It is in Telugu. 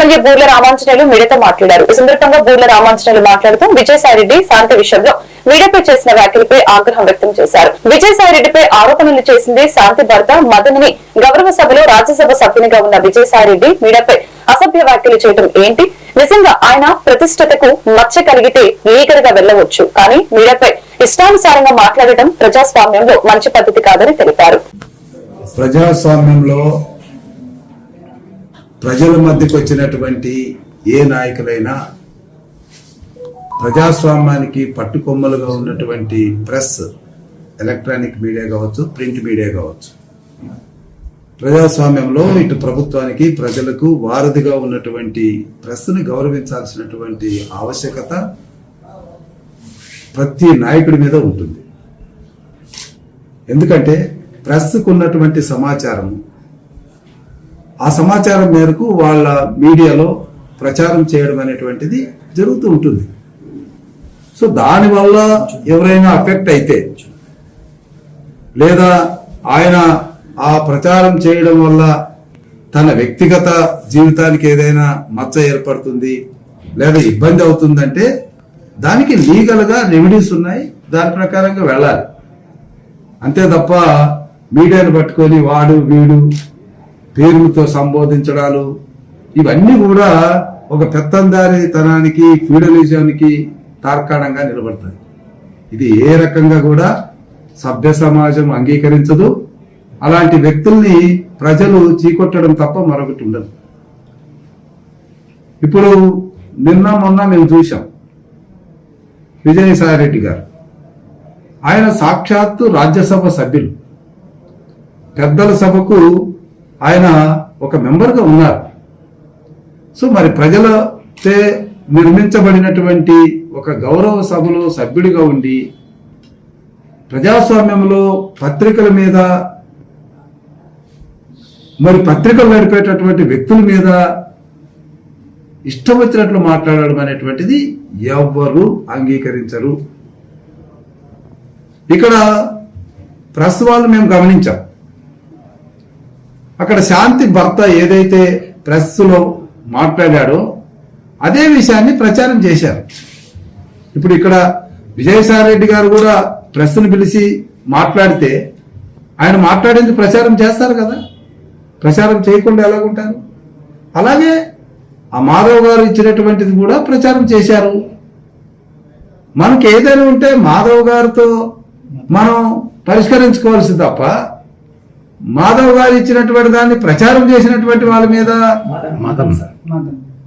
ఎమ్మెల్యే బూర్ల రామాంజనేయులు మీడియాతో మాట్లాడారు. ఈ సందర్భంగా బూర్ల రామాంజనేయులు మాట్లాడుతూ విజయసాయిరెడ్డి శాంతి విషయంలో మీడియాపై చేసిన వ్యాఖ్యలపై ఆగ్రహం వ్యక్తం చేశారు. విజయసాయిరెడ్డిపై ఆరోపణలు చేసింది శాంతి భర్త మదన్ని గౌరవ సభలో రాజ్యసభ సభ్యునిగా ఉన్న విజయసాయిరెడ్డి మీడియాపై అసభ్య వ్యాఖ్యలు చేయడం ఏంటి? నిజంగా ఆయన ప్రతిష్టతకు మచ్చ కలిగితే లీగల్గా వెళ్ళవచ్చు కానీ మీడియాపై ఇష్టానుసారంగా మాట్లాడటం ప్రజాస్వామ్యంలో మంచి పద్ధతి కాదని తెలిపారు. ప్రజాస్వామ్యంలో ప్రజల మధ్యకు వచ్చినటువంటి ఏ నాయకులైనా ప్రజాస్వామ్యానికి పట్టుకొమ్మలుగా ఉన్నటువంటి ప్రెస్ ఎలక్ట్రానిక్ మీడియా కావచ్చు ప్రింట్ మీడియా కావచ్చు. ప్రజాస్వామ్యంలో ఇటు ప్రభుత్వానికి ప్రజలకు వారధిగా ఉన్నటువంటి ప్రెస్ను గౌరవించాల్సినటువంటి ఆవశ్యకత ప్రతి నాయకుడి మీద ఉంటుంది. ఎందుకంటే ప్రెస్కు ఉన్నటువంటి సమాచారం ఆ సమాచారం మేరకు వాళ్ళ మీడియాలో ప్రచారం చేయడం అనేటువంటిది జరుగుతూ ఉంటుంది. సో దానివల్ల ఎవరైనా అఫెక్ట్ అయితే లేదా ఆయన ఆ ప్రచారం చేయడం వల్ల తన వ్యక్తిగత జీవితానికి ఏదైనా మచ్చ ఏర్పడుతుంది లేదా ఇబ్బంది అవుతుందంటే దానికి లీగల్గా రెమెడీస్ ఉన్నాయి. దాని ప్రకారంగా వెళ్ళాలి. అంతే తప్ప మీడియాను పట్టుకొని వాడు వీడు పేరుతో సంబోధించడాలు ఇవన్నీ కూడా ఒక పెత్తందారితనానికి ఫ్యూడలిజానికి తార్కాణంగా నిలబడతాయి. ఇది ఏ రకంగా కూడా సభ్య సమాజం అంగీకరించదు. అలాంటి వ్యక్తుల్ని ప్రజలు చీకొట్టడం తప్ప మరొకటి ఉండదు. ఇప్పుడు నిన్న మొన్న మేము చూసాం విజయసాయిరెడ్డి గారు. ఆయన సాక్షాత్తు రాజ్యసభ సభ్యులు. పెద్దల సభకు ఆయన ఒక మెంబర్గా ఉన్నారు. సో మరి ప్రజలతే నిర్మించబడినటువంటి ఒక గౌరవ సభలో సభ్యుడిగా ఉండి ప్రజాస్వామ్యంలో పత్రికల మీద మరి పత్రికలు నడిపేటటువంటి వ్యక్తుల మీద ఇష్టం వచ్చినట్లు మాట్లాడడం అనేటువంటిది ఎవ్వరూ అంగీకరించరు. ఇక్కడ ప్రెస్ వాళ్ళు మేము గమనించాం. అక్కడ శాంతి భర్త ఏదైతే ప్రెస్లో మాట్లాడాడో అదే విషయాన్ని ప్రచారం చేశారు. ఇప్పుడు ఇక్కడ విజయసాయి రెడ్డి గారు కూడా ప్రెస్ను పిలిచి మాట్లాడితే ఆయన మాట్లాడేందుకు ప్రచారం చేస్తారు కదా? ప్రచారం చేయకుండా ఎలాగుంటారు? అలాగే ఆ మాధవ్ గారు ఇచ్చినటువంటిది కూడా ప్రచారం చేశారు. మనకి ఏదైనా ఉంటే మాధవ్ గారితో మనం పరిష్కరించుకోవాల్సి తప్ప మాధవ్ గారు ఇచ్చినటువంటి దాన్ని ప్రచారం చేసినటువంటి వాళ్ళ మీద మతం సార్. మతం